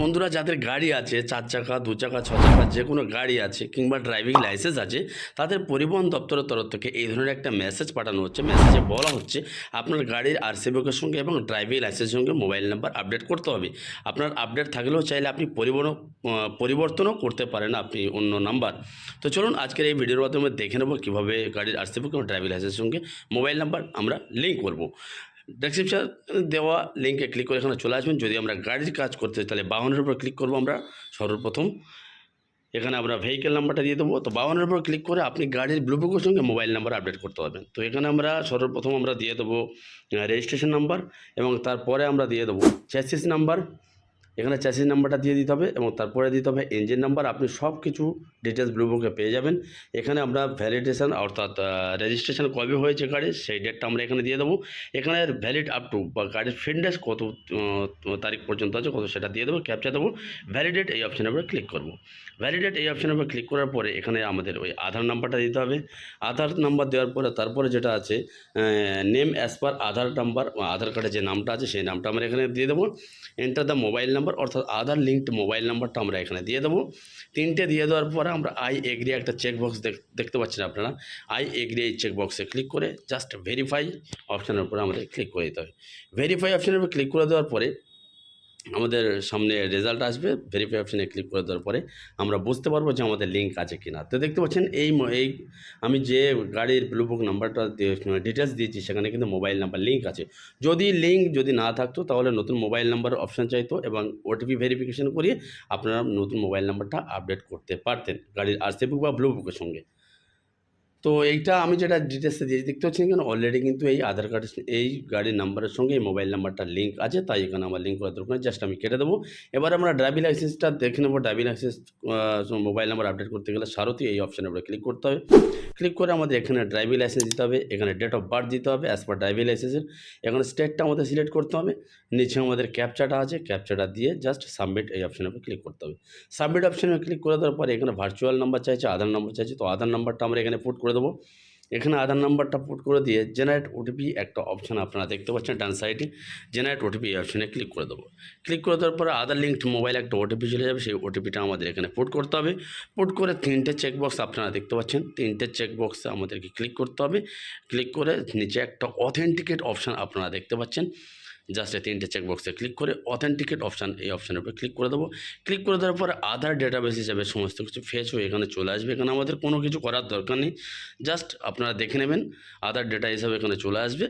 বন্ধুরা, যাদের গাড়ি আছে, চার চাকা, দু চাকা, ছ চাকা, যে কোনো গাড়ি আছে, কিংবা ড্রাইভিং লাইসেন্স আছে, তাদের পরিবহন দপ্তরের তরফ থেকে এই ধরনের একটা মেসেজ পাঠানো হচ্ছে। মেসেজে বলা হচ্ছে, আপনার গাড়ির আরসি বুকের সঙ্গে এবং ড্রাইভিং লাইসেন্সের সঙ্গে মোবাইল নাম্বার আপডেট করতে হবে। আপনার আপডেট থাকলেও চাইলে আপনি পরিবহন পরিবর্তনও করতে পারেন আপনি অন্য নাম্বার তো চলুন, আজকের এই ভিডিওর মাধ্যমে দেখে নেব কীভাবে গাড়ির আরসি বুক এবং ড্রাইভিং লাইসেন্সের সঙ্গে মোবাইল নাম্বার আমরা লিঙ্ক করব। ডেসক্রিপশন দেওয়া লিঙ্কে ক্লিক করে এখানে চলে আসবেন। যদি আমরা গাড়ির কাজ করতে তাহলে বাহনের উপর ক্লিক করব আমরা, সর্বপ্রথম। এখানে আমরা ভেহিকেল নাম্বারটা দিয়ে দেবো। তো বাহনের উপর ক্লিক করে আপনি গাড়ির ব্লুবুকের সঙ্গে মোবাইল নাম্বার আপডেট করতে পারবেন। তো এখানে আমরা সর্বপ্রথম আমরা দিয়ে দেবো রেজিস্ট্রেশন নাম্বার এবং তারপরে আমরা দিয়ে দেবো চ্যাসিস নাম্বার এখানে চ্যাসিস নাম্বারটা দিয়ে দিতে হবে এবং তারপরে দিতে হবে ইঞ্জিন নাম্বার আপনি সব কিছু ডিটেলস ব্লুবুকে পেয়ে যাবেন। এখানে আমরা ভ্যালিডেশন অর্থাৎ রেজিস্ট্রেশন কবে হয়েছে গাড়ির সেই ডেটটা আমরা এখানে দিয়ে দেবো। এখানে ভ্যালিড আপ টু বা গাড়ির ফিটনেস কত তারিখ পর্যন্ত আছে কত সেটা দিয়ে দেবো ক্যাপচা দেবো ভ্যালিডেট এই অপশানের উপরে ক্লিক করব। ভ্যালিডেট এই অপশানের উপরে ক্লিক করার পরে এখানে আমাদের ওই আধার নাম্বারটা দিতে হবে। আধার নাম্বার দেওয়ার পরে তারপরে যেটা আছে name as per Aadhaar number Aadhaar কার্ডে যে নামটা আছে সেই নামটা আমরা এখানে দিয়ে দেবো। এন্টার দ্য মোবাইল নাম্বার অর্থাৎ আধার লিঙ্কড মোবাইল নাম্বারটা আমরা এখানে দিয়ে দেবো। তিনটে দিয়ে দেওয়ার পরে আমরা আই এগ্রি একটা চেকবক্স দেখতে পাচ্ছেন আপনারা। আই এগ্রি এই চেকবক্সে ক্লিক করে জাস্ট ভেরিফাই অপশানের উপরে আমাদের ক্লিক করে দিতে হবে। ভেরিফাই অপশানের উপরে ক্লিক করে দেওয়ার পরে আমাদের সামনে রেজাল্ট আসবে ভেরিফাই অপশানে ক্লিক করে দেওয়ার পরে আমরা বুঝতে পারব যে আমাদের লিঙ্ক আছে কি না তো দেখতে পাচ্ছেন এই এই আমি যে গাড়ির ব্লুবুক নাম্বারটা ডিটেলস দিয়েছি, সেখানে কিন্তু মোবাইল নাম্বার লিঙ্ক আছে। যদি লিঙ্ক যদি না থাকতো, তাহলে নতুন মোবাইল নাম্বার অপশান চাইতো এবং ওটিপি ভেরিফিকেশন করিয়ে আপনারা নতুন মোবাইল নাম্বারটা আপডেট করতে পারতেন গাড়ির আরসি বুক বা ব্লু বুকের সঙ্গে। তো এইটা আমি যেটা ডিটেলসে দিয়েছি, দেখতে পাচ্ছি কেন অলরেডি কিন্তু এই আধার কার্ডের এই গাড়ির নাম্বারের সঙ্গে এই মোবাইল নাম্বারটা লিঙ্ক আছে, তাই এখানে আমার লিঙ্ক করার দরকার জাস্ট আমি কেটে দেবো। এবার আমরা ড্রাইভিং লাইসেন্সটা দেখে নেব driving license mobile number update করতে গেলে সারথি এই অপশানের উপরে ক্লিক করতে হবে। ক্লিক করে আমাদের এখানে ড্রাইভিং লাইসেন্স দিতে হবে, এখানে ডেট অফ বার্থ দিতে হবে অ্যাজ পার ড্রাইভিং লাইসেন্সের এখানে স্টেটটা আমাদের সিলেক্ট করতে হবে, নিচে আমাদের ক্যাপচাটা আছে ক্যাপচাটা দিয়ে জাস্ট সাবমিট এই অপশানের উপরে ক্লিক করতে হবে। সাবমিট অপশানে ক্লিক করে দেওয়ার পরে এখানে ভার্চুয়াল নাম্বার চাইছে, আধার নাম্বার চাইছে, তো আধার নাম্বারটা আমরা এখানে পুট করে দেবো। এখানে আধার নাম্বারটা পুট করে দিয়ে জেনারেট ওটিপি একটা অপশান আপনারা দেখতে পাচ্ছেন ডান সাইডে জেনারেট ওটিপি এই অপশানে ক্লিক করে দেবো। ক্লিক করে দেওয়ার পরে আধার লিঙ্কড মোবাইল একটা ওটিপি চলে যাবে। সেই ওটিপিটা আমাদের এখানে পুট করতে হবে। পুট করে তিনটে চেকবক্স আপনারা দেখতে পাচ্ছেন। তিনটে চেকবক্সে আমাদেরকে ক্লিক করতে হবে। ক্লিক করে নিচে একটা অথেন্টিকেট অপশান আপনারা দেখতে পাচ্ছেন। জাস্ট এই তিনটে চেকবক্সে ক্লিক করে অথেন্টিকেট অপশান এই অপশানের উপরে ক্লিক করে দেবো। ক্লিক করে দেওয়ার পরে আধার ডেটাবেস হিসাবে সমস্ত কিছু ফেচ হয়ে এখানে চলে আসবে। এখানে আমাদের কোনো কিছু করার দরকার নেই। জাস্ট আপনারা দেখে নেবেন আধার ডেটা হিসাবে এখানে চলে আসবে।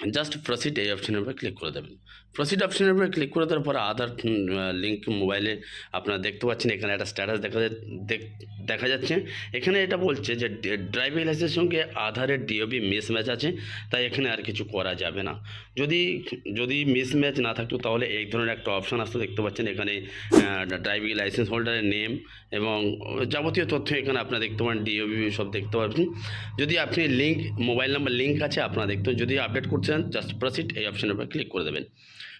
জাস্ট প্রসিড এই অপশানের উপরে ক্লিক করে দেবেন। প্রসিড অপশানের উপরে ক্লিক করে দেওয়ার পরে আধার লিঙ্ক মোবাইলে আপনারা দেখতে পাচ্ছেন এখানে একটা স্ট্যাটাস দেখা দেখ- যাচ্ছে। এখানে এটা বলছে যে ড্রাইভিং লাইসেন্সের সঙ্গে আধারের ডিওবি মিস ম্যাচ আছে, তাই এখানে আর কিছু করা যাবে না। যদি যদি মিস ম্যাচ না থাকতো তাহলে এই ধরনের একটা অপশান আসতে, দেখতে পাচ্ছেন এখানে ড্রাইভিং লাইসেন্স হোল্ডারের নেম এবং যাবতীয় তথ্য এখানে আপনারা দেখতে পারেন ডিওবি সব দেখতে পাবেন যদি আপনি লিঙ্ক মোবাইল নাম্বার লিঙ্ক আছে, আপনারা দেখতে যদি আপডেট করতে চান জাস্ট প্রসিড এই অপশানের উপরে ক্লিক করে দেবেন।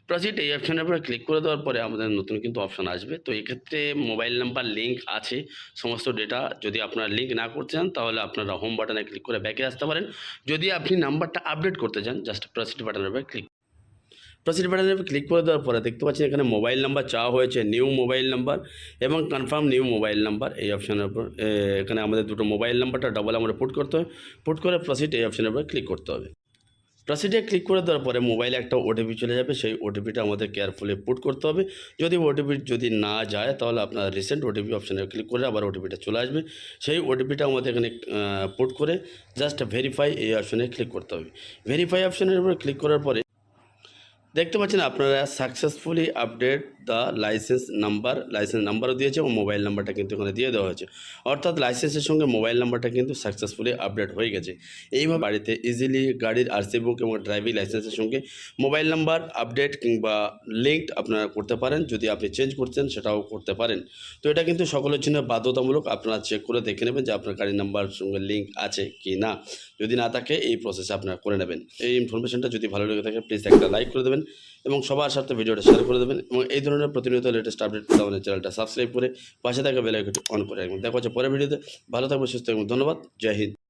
প্রসিড এই অপশানের উপরে ক্লিক করে দেওয়ার পরে আমাদের নতুন কিন্তু অপশান আসবে। তো এক্ষেত্রে মোবাইল নাম্বার লিঙ্ক আছে, সমস্ত ডেটা যদি আপনারা লিঙ্ক না করতে চান, তাহলে আপনারা হোম বাটনে ক্লিক করে ব্যাকে আসতে পারেন। যদি আপনি নাম্বারটা আপডেট করতে চান জাস্ট প্রসিড বাটনের উপরে ক্লিক প্রসিড উপরে ক্লিক করে দেওয়ার পরে দেখতে পাচ্ছেন এখানে মোবাইল নাম্বার চাওয়া হয়েছে নিউ মোবাইল নাম্বার এবং কনফার্ম নিউ মোবাইল নাম্বার এই অপশানের উপর এখানে আমাদের দুটো মোবাইল নাম্বারটা ডবল আমরা পুট করতে হবে। পুট করে প্রসিড এই অপশানের উপরে ক্লিক করতে হবে। প্রসিডে ক্লিক করে দেওয়ার পরে মোবাইলে একটা ওটিপি চলে যাবে, সেই ওটিপিটা আমাদের কেয়ারফুলি পুট করতে হবে। যদি ওটিপি যদি না যায়, তাহলে আপনার রিসেন্ট ওটিপি অপশানে ক্লিক করে আবার ওটিপিটা চলে আসবে। সেই ওটিপিটা আমাদের এখানে পুট করে জাস্ট ভেরিফাই এই অপশানে ক্লিক করতে হবে। ভেরিফাই অপশানের উপরে ক্লিক করার পরে দেখতে পাচ্ছেন আপনারা successfully update the license number license নাম্বারও দিয়েছে এবং মোবাইল নাম্বারটা কিন্তু এখানে দিয়ে দেওয়া হয়েছে। অর্থাৎ লাইসেন্সের সঙ্গে মোবাইল নাম্বারটা কিন্তু সাকসেসফুলি আপডেট হয়ে গেছে। এইভাবে বাড়িতে ইজিলি গাড়ির আরসি বুক এবং ড্রাইভিং লাইসেন্সের সঙ্গে মোবাইল নাম্বার আপডেট কিংবা লিঙ্কড আপনারা করতে পারেন। যদি আপনি চেঞ্জ করছেন, সেটাও করতে পারেন। তো এটা কিন্তু সকলের জন্য বাধ্যতামূলক। আপনারা চেক করে দেখে নেবেন যে আপনার গাড়ির নাম্বার সঙ্গে লিঙ্ক আছে কি না। যদি না থাকে, এই প্রসেসে আপনারা করে নেবেন। এই ইনফরমেশনটা যদি ভালো লেগে থাকে প্লিজ একটা লাইক করে দেবেন। এবং সবার সাথে ভিডিওটা শেয়ার করে দেবেন এবং এই ধরনের প্রতিনিয়ত লেটেস্ট আপডেট পেতে আমাদের চ্যানেলটা সাবস্ক্রাইব করে পাশে থাকা বেলাইকটি অন করে রাখবেন। দেখা হচ্ছে পরের ভিডিওতে। ভালো থাকবে সুস্থ থাকবেন। ধন্যবাদ। জয় হিন্দ।